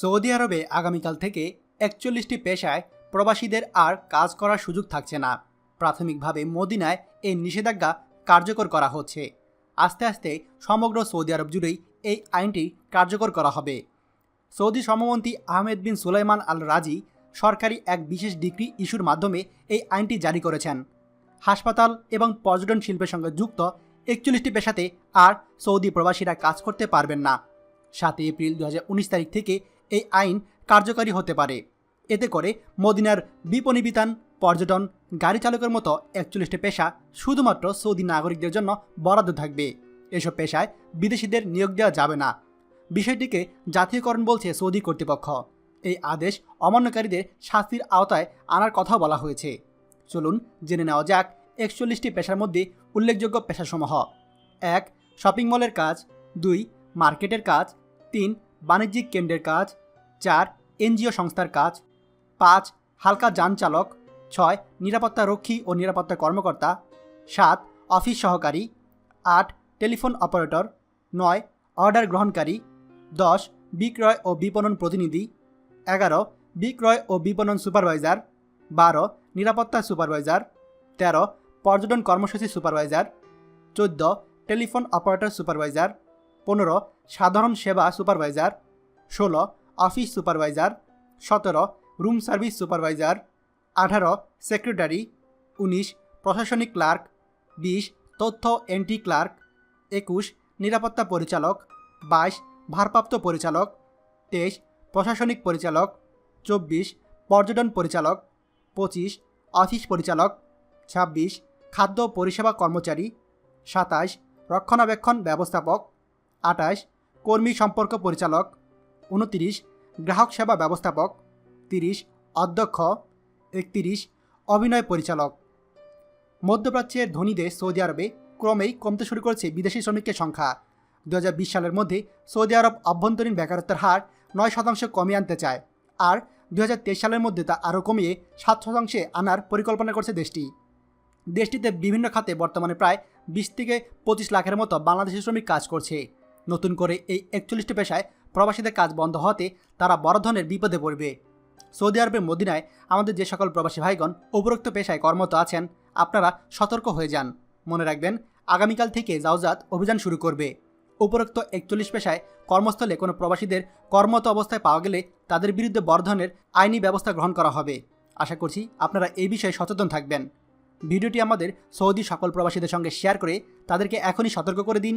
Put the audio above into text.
Saudi আরবে আগামীকাল থেকে একচল্লিশটি পেশায় প্রবাসীদের আর কাজ করার সুযোগ থাকছে না। প্রাথমিকভাবে মদিনায় এই নিষেধাজ্ঞা কার্যকর করা হচ্ছে। আস্তে আস্তে সমগ্র সৌদি আরব জুড়েই এই আইনটি কার্যকর করা হবে। Saudi সমমন্ত্রী Ahmed bin Sulaiman Al Razi সরকারি এক বিশেষ ডিগ্রি ইস্যুর মাধ্যমে এই আইনটি জারি করেছেন। হাসপাতাল এবং পর্যটন শিল্পের সঙ্গে যুক্ত একচল্লিশটি পেশাতে আর সৌদি প্রবাসীরা কাজ করতে পারবেন না। সাতই এপ্রিল দু হাজার উনিশ তারিখ থেকে এই আইন কার্যকারী হতে পারে। এতে করে মদিনার বিপণী বিতান, পর্যটন, গাড়ি চালকের মতো একচল্লিশটি পেশা শুধুমাত্র সৌদি নাগরিকদের জন্য বরাদ্দ থাকবে। এসব পেশায় বিদেশিদের নিয়োগ দেওয়া যাবে না। বিষয়টিকে জাতীয়করণ বলছে সৌদি কর্তৃপক্ষ। এই আদেশ অমান্যকারীদের শাস্তির আওতায় আনার কথা বলা হয়েছে। চলুন জেনে নেওয়া যাক একচল্লিশটি পেশার মধ্যে উল্লেখযোগ্য পেশাসমূহ। এক, শপিং মলের কাজ। দুই, মার্কেটের কাজ। তিন বাণিজ্যিক কেন্দ্রের কাজ, চার, এনজিও সংস্থার কাজ, পাঁচ, হালকা যান চালক, ছয়, নিরাপত্তা রক্ষী ও নিরাপত্তা কর্মকর্তা, সাত, অফিস সহকারী, আট, টেলিফোন অপারেটর, নয়, অর্ডার গ্রহণকারী, দশ, বিক্রয় ও বিপণন প্রতিনিধি, এগারো, বিক্রয় ও বিপণন সুপারভাইজার, বারো, নিরাপত্তা সুপারভাইজার, তেরো, পর্যটন কর্মসূচি সুপারভাইজার, চোদ্দ, টেলিফোন অপারেটর সুপারভাইজার পনেরো, সাধারণ সেবা সুপারভাইজার। ষোলো, অফিস সুপারভাইজার। সতেরো, রুম সার্ভিস সুপারভাইজার। আঠারো, সেক্রেটারি। উনিশ, প্রশাসনিক ক্লার্ক। বিশ, তথ্য এন্ট্রি ক্লার্ক। একুশ, নিরাপত্তা পরিচালক। বাইশ, ভারপ্রাপ্ত পরিচালক। তেইশ, প্রশাসনিক পরিচালক। চব্বিশ, পর্যটন পরিচালক। পঁচিশ, অফিস পরিচালক। ছাব্বিশ, খাদ্য পরিষেবা কর্মচারী। সাতাশ, রক্ষণাবেক্ষণ ব্যবস্থাপক। আটাশ কর্মী সম্পর্ক পরিচালক, উনতিরিশ, গ্রাহক সেবা ব্যবস্থাপক, তিরিশ, অধ্যক্ষ, একতিরিশ, অভিনয় পরিচালক। মধ্যপ্রাচ্যের ধনী দেশ সৌদি আরবে ক্রমেই কমতে শুরু করেছে বিদেশি শ্রমিকের সংখ্যা। দু হাজার বিশ সালের মধ্যে সৌদি আরব অভ্যন্তরীণ বেকারত্বের হার নয় শতাংশ কমিয়ে আনতে চায় আর দু হাজার তেইশ সালের মধ্যে তা আরও কমিয়ে সাত শতাংশে আনার পরিকল্পনা করছে দেশটি। দেশটিতে বিভিন্ন খাতে বর্তমানে প্রায় বিশ থেকে পঁচিশ লাখের মতো বাংলাদেশি শ্রমিক কাজ করছে। নতুন করে এই একচল্লিশটি পেশায় প্রবাসীদের কাজ বন্ধ হতে তারা বড় ধরনের বিপদে পড়বে। সৌদি আরবের মদিনায় আমাদের যে সকল প্রবাসী ভাইগণ উপরোক্ত পেশায় কর্মরত আছেন, আপনারা সতর্ক হয়ে যান। মনে রাখবেন, আগামীকাল থেকে জাওজাত অভিযান শুরু করবে। উপরোক্ত একচল্লিশ পেশায় কর্মস্থলে কোনো প্রবাসীদের কর্মরত অবস্থায় পাওয়া গেলে তাদের বিরুদ্ধে বড় ধরনের আইনি ব্যবস্থা গ্রহণ করা হবে। আশা করছি আপনারা এই বিষয়ে সচেতন থাকবেন। ভিডিওটি আমাদের সৌদি সকল প্রবাসীদের সঙ্গে শেয়ার করে তাদেরকে এখনই সতর্ক করে দিন।